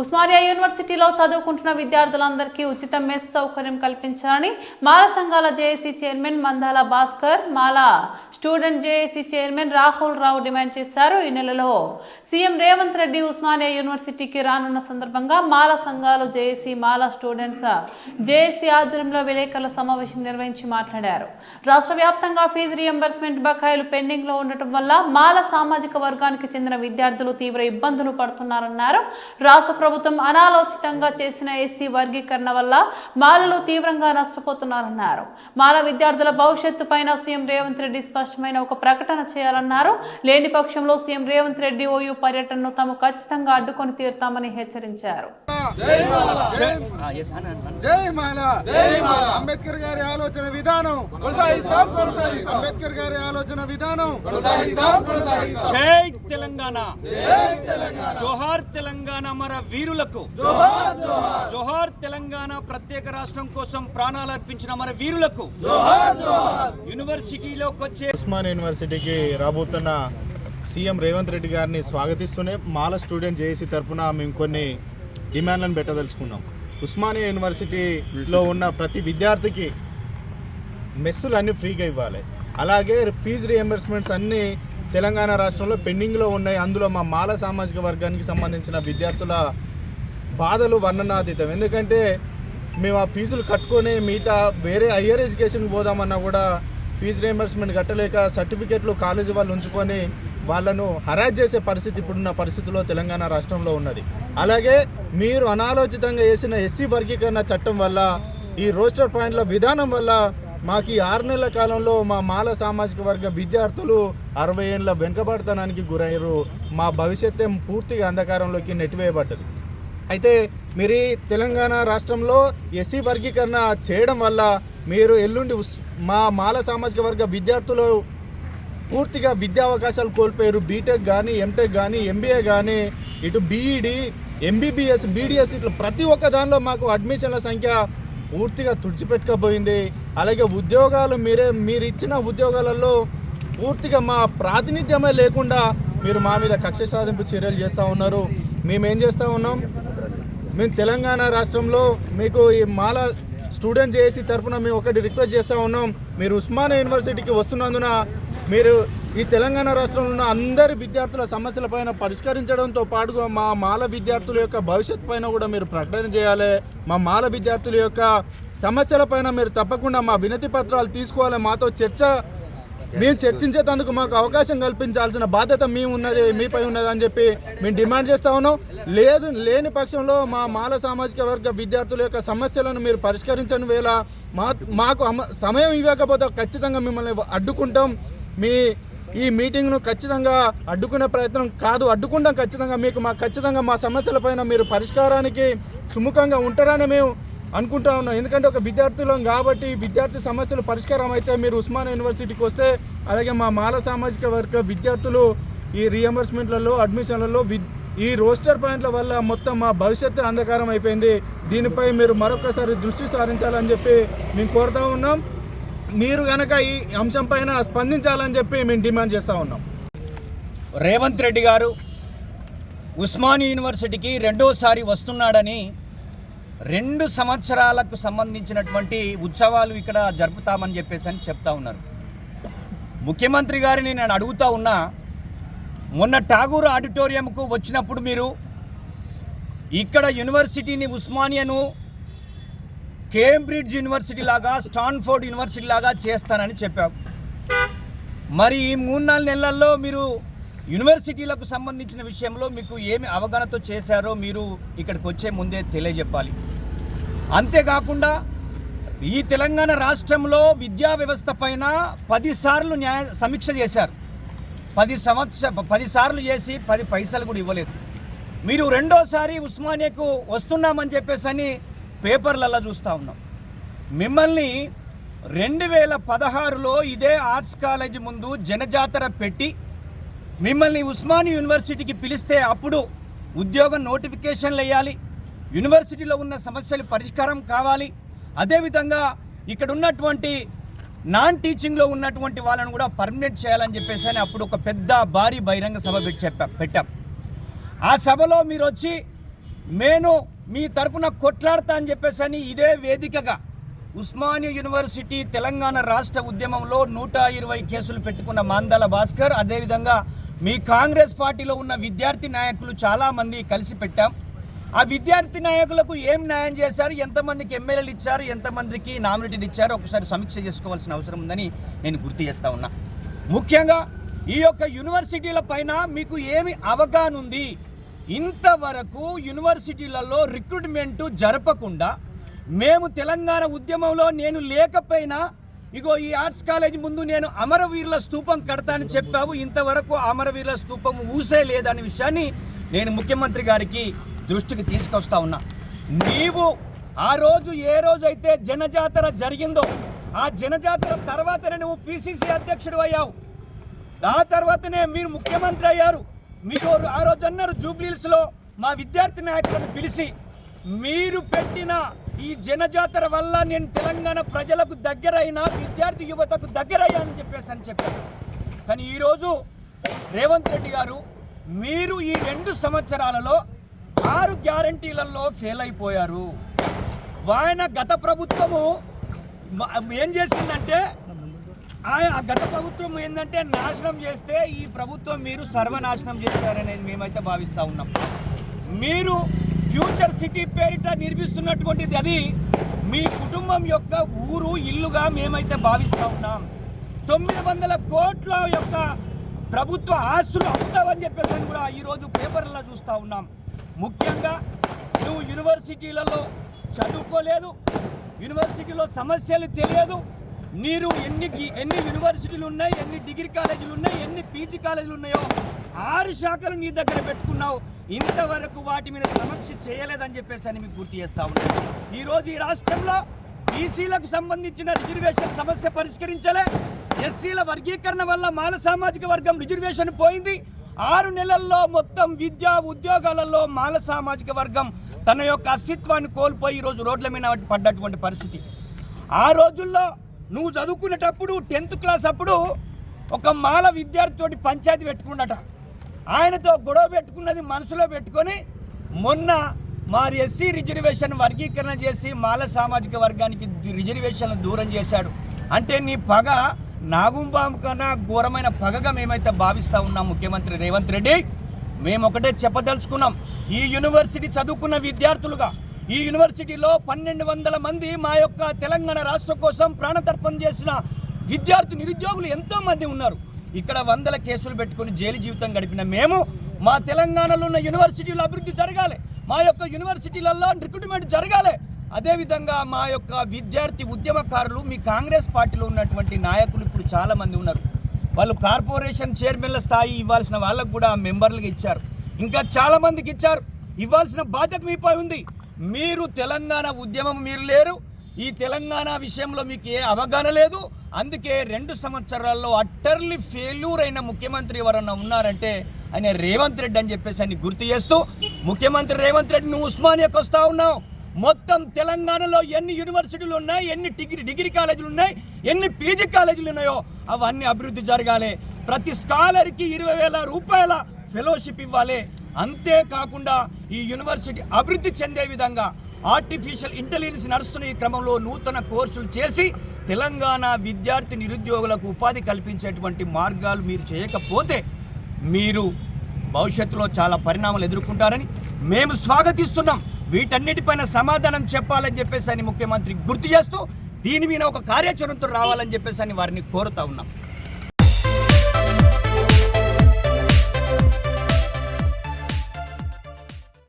ఉస్మానియా యూనివర్సిటీలో చదువుకుంటున్న విద్యార్థులందరికీ ఉచిత మెస్ సౌకర్యం కల్పించాలని మాల సంఘాల JAC chairman Mandala Bhaskar Mala student JAC chairman Rahul Rao demand చేశారు. ఈ నెలలో సీఎం రేవంత్ రెడ్డి ఉస్మానియా యూనివర్సిటీకి రానున్న సందర్భంగా మాల సంఘాలు జేఏసీ మాల స్టూడెంట్స్ జేఏసీ ఆధ్వర్యంలో విలేకరుల సమావేశం నిర్వహించి మాట్లాడారు. రాష్ట్ర వ్యాప్తంగా ఫీజు రియంబర్స్మెంట్ బకాయిలు పెండింగ్లో ఉండటం వల్ల మాల సామాజిక వర్గానికి చెందిన విద్యార్థులు తీవ్ర ఇబ్బందులు పడుతున్నారన్నారు. రాష్ట్ర ప్రభుత్వం అనాలోచితంగా చేసిన ఎస్సీ వర్గీకరణ వల్ల మాలలు తీవ్రంగా నష్టపోతున్నారన్నారు. మాల విద్యార్థుల భవిష్యత్తు పైన సీఎం రేవంత్ రెడ్డి స్పష్టమైన ఒక ప్రకటన చేయాలన్నారు. లేని పక్షంలో సీఎం రేవంత్ రెడ్డి ఓయూ పర్యటనను తాము ఖచ్చితంగా అడ్డుకొని తీరుతామని హెచ్చరించారు. జై మాల. జై మాల. అంబేద్కర్ గారి ఆలోచన విధానం. అంబేద్కర్ గారి ఆలోచన విధానం. జై తెలంగాణ. జోహార్ తెలంగాణ మన వీరులకు. జోహార్ తెలంగాణ ప్రత్యేక రాష్ట్రం కోసం ప్రాణాలు అర్పించిన మన వీరులకు. యూనివర్సిటీలోకి వచ్చే ఉస్మాన్ యూనివర్సిటీకి రాబోతున్న సీఎం రేవంత్ రెడ్డి గారిని స్వాగతిస్తూనే మాల స్టూడెంట్ జేఏసీ తరఫున మేము కొన్ని డిమాండ్లను పెట్టదలుచుకున్నాం. ఉస్మానియా యూనివర్సిటీలో ఉన్న ప్రతి విద్యార్థికి మెస్సులు అన్నీ ఫ్రీగా ఇవ్వాలి. అలాగే ఫీజు రియంబర్స్మెంట్స్ అన్నీ తెలంగాణ రాష్ట్రంలో పెండింగ్లో ఉన్నాయి. అందులో మా మాల సామాజిక వర్గానికి సంబంధించిన విద్యార్థుల బాధలు వర్ణనాతీతం. ఎందుకంటే మేము ఆ ఫీజులు కట్టుకొని మిగతా వేరే హయ్యర్ ఎడ్యుకేషన్కి పోదామన్నా కూడా ఫీజు రియంబర్స్మెంట్ కట్టలేక సర్టిఫికెట్లు కాలేజీ వాళ్ళు ఉంచుకొని వాళ్ళను హరాజ్ చేసే పరిస్థితి ఇప్పుడున్న పరిస్థితిలో తెలంగాణ రాష్ట్రంలో ఉన్నది. అలాగే మీరు అనాలోచితంగా వేసిన ఎస్సీ వర్గీకరణ చట్టం వల్ల ఈ రోస్టర్ పాయింట్ల విధానం వల్ల మాకు ఈ ఆరు నెలల కాలంలో మా మాల సామాజిక వర్గ విద్యార్థులు అరవై ఏళ్ళ వెనుకబడతనానికి గురయ్యారు. మా భవిష్యత్తే పూర్తిగా అంధకారంలోకి నెట్టివేయబడ్డది. అయితే మీరు తెలంగాణ రాష్ట్రంలో ఎస్సీ వర్గీకరణ చేయడం వల్ల మీరు ఎల్లుండి మా మాల సామాజిక వర్గ విద్యార్థులు పూర్తిగా విద్యా అవకాశాలు కోల్పోయారు. బీటెక్ కానీ ఎంటెక్ కానీ ఎంబీఏ కానీ ఇటు బీఈడి ఎంబీబీఎస్ బీడీఎస్ ఇట్లా ప్రతి ఒక్క దానిలో మాకు అడ్మిషన్ల సంఖ్య పూర్తిగా తుడిచిపెట్టుకపోయింది. అలాగే ఉద్యోగాలు మీరే మీరు ఇచ్చిన ఉద్యోగాలలో పూర్తిగా మా ప్రాతినిధ్యమే లేకుండా మీరు మా మీద కక్ష సాధింపు చర్యలు చేస్తూ ఉన్నారు. మేమేం చేస్తూ ఉన్నాం? మేము తెలంగాణ రాష్ట్రంలో మీకు ఈ మాల స్టూడెంట్ చేసి తరఫున మేము ఒకటి రిక్వెస్ట్ చేస్తూ ఉన్నాం. మీరు ఉస్మానియా యూనివర్సిటీకి వస్తున్నందున మీరు ఈ తెలంగాణ రాష్ట్రంలో ఉన్న అందరి విద్యార్థుల సమస్యలపైన పరిష్కరించడంతో పాటుగా మా మాల విద్యార్థుల యొక్క భవిష్యత్ పైన కూడా మీరు ప్రకటన చేయాలి. మా మాల విద్యార్థుల యొక్క సమస్యలపైన మీరు తప్పకుండా మా వినతి పత్రాలు తీసుకోవాలి. మాతో చర్చ మేము చర్చించేందుకు మాకు అవకాశం కల్పించాల్సిన బాధ్యత మీ ఉన్నది మీపై ఉన్నది అని చెప్పి మేము డిమాండ్ చేస్తా ఉన్నాం. లేదు లేని పక్షంలో మా మాల సామాజిక వర్గ విద్యార్థుల యొక్క సమస్యలను మీరు పరిష్కరించని వేళ మా మాకు సమయం ఇవ్వకపోతే ఖచ్చితంగా మిమ్మల్ని అడ్డుకుంటాం. మీ ఈ మీటింగ్ను ఖచ్చితంగా అడ్డుకునే ప్రయత్నం కాదు అడ్డుకుంటాం ఖచ్చితంగా. మీకు మా ఖచ్చితంగా మా సమస్యలపైన మీరు పరిష్కారానికి సుముఖంగా ఉంటారని మేము అనుకుంటా ఉన్నాం. ఎందుకంటే ఒక విద్యార్థులం కాబట్టి విద్యార్థి సమస్యలు పరిష్కారం అయితే మీరు ఉస్మాన్ యూనివర్సిటీకి వస్తే అలాగే మా మాల సామాజిక వర్గ విద్యార్థులు ఈ రియంబర్స్మెంట్లలో అడ్మిషన్లలో విద్ ఈ రోస్టర్ పాయింట్ల వల్ల మొత్తం మా భవిష్యత్తు అంధకారం అయిపోయింది. దీనిపై మీరు మరొకసారి దృష్టి సారించాలని చెప్పి మేము కోరుతా ఉన్నాం. మీరు కనుక ఈ అంశం పైన స్పందించాలని చెప్పి మేము డిమాండ్ చేస్తూ ఉన్నాం. రేవంత్ రెడ్డి గారు ఉస్మాని యూనివర్సిటీకి రెండోసారి వస్తున్నాడని రెండు సంవత్సరాలకు సంబంధించినటువంటి ఉత్సవాలు ఇక్కడ జరుపుతామని చెప్పేసి అని చెప్తా ఉన్నారు. ముఖ్యమంత్రి గారిని నేను అడుగుతా ఉన్నా మొన్న ఠాగూర్ ఆడిటోరియంకు వచ్చినప్పుడు మీరు ఇక్కడ యూనివర్సిటీని ఉస్మానియాను కేంబ్రిడ్జ్ యూనివర్సిటీ లాగా స్టాన్ఫోర్డ్ యూనివర్సిటీ లాగా చేస్తానని చెప్పావు. మరి ఈ మూడు నాలుగు నెలల్లో మీరు యూనివర్సిటీలకు సంబంధించిన విషయంలో మీకు ఏమి అవగాహనతో చేశారో మీరు ఇక్కడికి వచ్చే ముందే తెలియజెప్పాలి. అంతేకాకుండా ఈ తెలంగాణ రాష్ట్రంలో విద్యా వ్యవస్థ పైన పదిసార్లు న్యాయ సమీక్ష చేశారు. పది సంవత్సర పదిసార్లు చేసి పది పైసలు కూడా ఇవ్వలేదు. మీరు రెండోసారి ఉస్మానియాకు వస్తున్నామని చెప్పేసి అని పేపర్లలో చూస్తూ ఉన్నాం. మిమ్మల్ని రెండు వేల పదహారులో ఇదే ఆర్ట్స్ కాలేజ్ ముందు జనజాతర పెట్టి మిమ్మల్ని ఉస్మాని యూనివర్సిటీకి పిలిస్తే అప్పుడు ఉద్యోగం నోటిఫికేషన్లు వేయాలి యూనివర్సిటీలో ఉన్న సమస్యలు పరిష్కారం కావాలి. అదేవిధంగా ఇక్కడ ఉన్నటువంటి నాన్ టీచింగ్లో ఉన్నటువంటి వాళ్ళను కూడా పర్మనెంట్ చేయాలని చెప్పేసి అని అప్పుడు ఒక పెద్ద భారీ బహిరంగ సభ పెట్టి చెప్పాం పెట్టాం. ఆ సభలో మీరు వచ్చి నేను మీ తరపున కొట్లాడతా అని చెప్పేసి అని ఇదే వేదికగా ఉస్మానియా యూనివర్సిటీ తెలంగాణ రాష్ట్ర ఉద్యమంలో నూట ఇరవై కేసులు పెట్టుకున్న మాందాల భాస్కర్ అదేవిధంగా మీ కాంగ్రెస్ పార్టీలో ఉన్న విద్యార్థి నాయకులు చాలామంది కలిసి పెట్టాం. ఆ విద్యార్థి నాయకులకు ఏం న్యాయం చేశారు? ఎంతమందికి ఎమ్మెల్యేలు ఇచ్చారు? ఎంతమందికి నామినేటెడ్ ఇచ్చారు? ఒకసారి సమీక్ష చేసుకోవాల్సిన అవసరం ఉందని నేను గుర్తు చేస్తా ఉన్నా. ముఖ్యంగా ఈ యొక్క యూనివర్సిటీల పైన మీకు ఏమి అవగాహన ఉంది ఇంతవరకు యూనివర్సిటీలలో రిక్రూట్మెంట్ జరపకుండా మేము తెలంగాణ ఉద్యమంలో నేను లేకపోయినా ఇగో ఈ ఆర్ట్స్ కాలేజ్ ముందు నేను అమరవీరుల స్తూపం కడతానని చెప్పావు ఇంతవరకు అమరవీరుల స్తూపం ఊసే లేదనే విషయాన్ని నేను ముఖ్యమంత్రి గారికి దృష్టికి తీసుకొస్తా ఉన్నా. నీవు ఆ రోజు ఏ రోజైతే జనజాతర జరిగిందో ఆ జనజాతర తర్వాతనే నువ్వు పిసిసి అధ్యక్షుడు అయ్యావు. ఆ తర్వాతనే మీరు ముఖ్యమంత్రి అయ్యారు. మీకు ఆ రోజు అన్నారు జూబ్లీస్లో మా విద్యార్థి నాయకులను పిలిచి మీరు పెట్టిన ఈ జనజాతర వల్ల నేను తెలంగాణ ప్రజలకు దగ్గరైన విద్యార్థి యువతకు దగ్గరయ్యానని చెప్పేసి అని చెప్పారు. కానీ ఈరోజు రేవంత్ రెడ్డి గారు మీరు ఈ రెండు సంవత్సరాలలో ఆరు గ్యారంటీలలో ఫెయిల్ అయిపోయారు. ఆయన గత ప్రభుత్వము ఏం చేసిందంటే గత ప్రభుత్వం ఏంటంటే నాశనం చేస్తే ఈ ప్రభుత్వం మీరు సర్వనాశనం చేశారని మేమైతే భావిస్తూ ఉన్నాం. మీరు ఫ్యూచర్ సిటీ పేరిట నిర్మిస్తున్నటువంటిది అది మీ కుటుంబం యొక్క ఊరు ఇల్లుగా మేమైతే భావిస్తూ ఉన్నాం. తొమ్మిది వందల కోట్ల యొక్క ప్రభుత్వ ఆస్తులు అవుతావని చెప్పేసి కూడా ఈరోజు పేపర్లలో చూస్తూ ఉన్నాం. ముఖ్యంగా నువ్వు యూనివర్సిటీలలో చదువుకోలేదు యూనివర్సిటీలో సమస్యలు తెలియదు మీరు ఎన్ని ఎన్ని యూనివర్సిటీలు ఉన్నాయి ఎన్ని డిగ్రీ కాలేజీలు ఉన్నాయి ఎన్ని పీజీ కాలేజీలు ఉన్నాయో ఆరు శాఖలు నీ దగ్గర పెట్టుకున్నావు. ఇంతవరకు వాటి మీద సమీక్ష చేయలేదని చెప్పేసి అని మీకు గుర్తు చేస్తా ఉన్నాను ఈరోజు ఈ రాష్ట్రంలో బీసీలకు సంబంధించిన రిజర్వేషన్ సమస్య పరిష్కరించలే. ఎస్సీల వర్గీకరణ వల్ల మాల సామాజిక వర్గం రిజర్వేషన్ పోయింది. ఆరు నెలల్లో మొత్తం విద్యా ఉద్యోగాలలో మాల సామాజిక వర్గం తన యొక్క అస్తిత్వాన్ని కోల్పోయి ఈరోజు రోడ్ల మీద పడ్డటువంటి పరిస్థితి. ఆ రోజుల్లో నువ్వు చదువుకునేటప్పుడు టెన్త్ క్లాస్ అప్పుడు ఒక మాల విద్యార్థితోటి పంచాయతీ పెట్టుకున్నట. ఆయనతో గొడవ పెట్టుకున్నది మనసులో పెట్టుకొని మొన్న మరి ఎస్సీ రిజర్వేషన్ వర్గీకరణ చేసి మాల సామాజిక వర్గానికి రిజర్వేషన్లు దూరం చేశాడు. అంటే నీ పగ నాగుంబాం కన్నా ఘోరమైన పగగా మేమైతే భావిస్తా ఉన్నాం ముఖ్యమంత్రి రేవంత్ రెడ్డి. మేము ఒకటే చెప్పదలుచుకున్నాం. ఈ యూనివర్సిటీ చదువుకున్న విద్యార్థులుగా ఈ యూనివర్సిటీలో పన్నెండు వందల మంది మా యొక్క తెలంగాణ రాష్ట్రం కోసం ప్రాణతర్పణ చేసిన విద్యార్థి నిరుద్యోగులు ఎంతో మంది ఉన్నారు. ఇక్కడ వందల కేసులు పెట్టుకుని జైలు జీవితం గడిపిన మేము మా తెలంగాణలో ఉన్న యూనివర్సిటీలు అభివృద్ధి జరగాలి. మా యొక్క యూనివర్సిటీలలో రిక్రూట్మెంట్ జరగాలి. అదేవిధంగా మా యొక్క విద్యార్థి ఉద్యమకారులు మీ కాంగ్రెస్ పార్టీలో ఉన్నటువంటి నాయకులు ఇప్పుడు చాలామంది ఉన్నారు. వాళ్ళు కార్పొరేషన్ చైర్మన్ల స్థాయి ఇవ్వాల్సిన వాళ్ళకు కూడా మెంబర్లుగా ఇచ్చారు. ఇంకా చాలామందికి ఇచ్చారు. ఇవ్వాల్సిన బాధ్యత మీపై ఉంది. మీరు తెలంగాణ ఉద్యమం మీరు లేరు. ఈ తెలంగాణ విషయంలో మీకు ఏ అవగాహన లేదు. అందుకే రెండు సంవత్సరాల్లో అట్టర్లీ ఫెయిల్యూర్ అయిన ముఖ్యమంత్రి ఎవరన్నా ఉన్నారంటే ఆయన రేవంత్ రెడ్డి అని చెప్పేసి ఆయన గుర్తు చేస్తూ ముఖ్యమంత్రి రేవంత్ రెడ్డి నువ్వు ఉస్మానియాకి వస్తా ఉన్నావు. మొత్తం తెలంగాణలో ఎన్ని యూనివర్సిటీలు ఉన్నాయి ఎన్ని డిగ్రీ డిగ్రీ కాలేజీలు ఉన్నాయి ఎన్ని పీజీ కాలేజీలు ఉన్నాయో అవన్నీ అభివృద్ధి జరగాలి. ప్రతి స్కాలర్కి ఇరవై వేల రూపాయల ఫెలోషిప్ ఇవ్వాలి. అంతేకాకుండా ఈ యూనివర్సిటీ అభివృద్ధి చెందే విధంగా ఆర్టిఫిషియల్ ఇంటెలిజెన్స్ నడుస్తున్న ఈ క్రమంలో నూతన కోర్సులు చేసి తెలంగాణ విద్యార్థి నిరుద్యోగులకు ఉపాధి కల్పించేటువంటి మార్గాలు మీరు చేయకపోతే మీరు భవిష్యత్తులో చాలా పరిణామాలు ఎదుర్కొంటారని మేము స్వాగతిస్తున్నాం. వీటన్నిటిపైన సమాధానం చెప్పాలని చెప్పేసి అని ముఖ్యమంత్రి గుర్తు చేస్తూ దీని మీద ఒక కార్యాచరణతో రావాలని చెప్పేసి అని వారిని కోరుతా ఉన్నాం.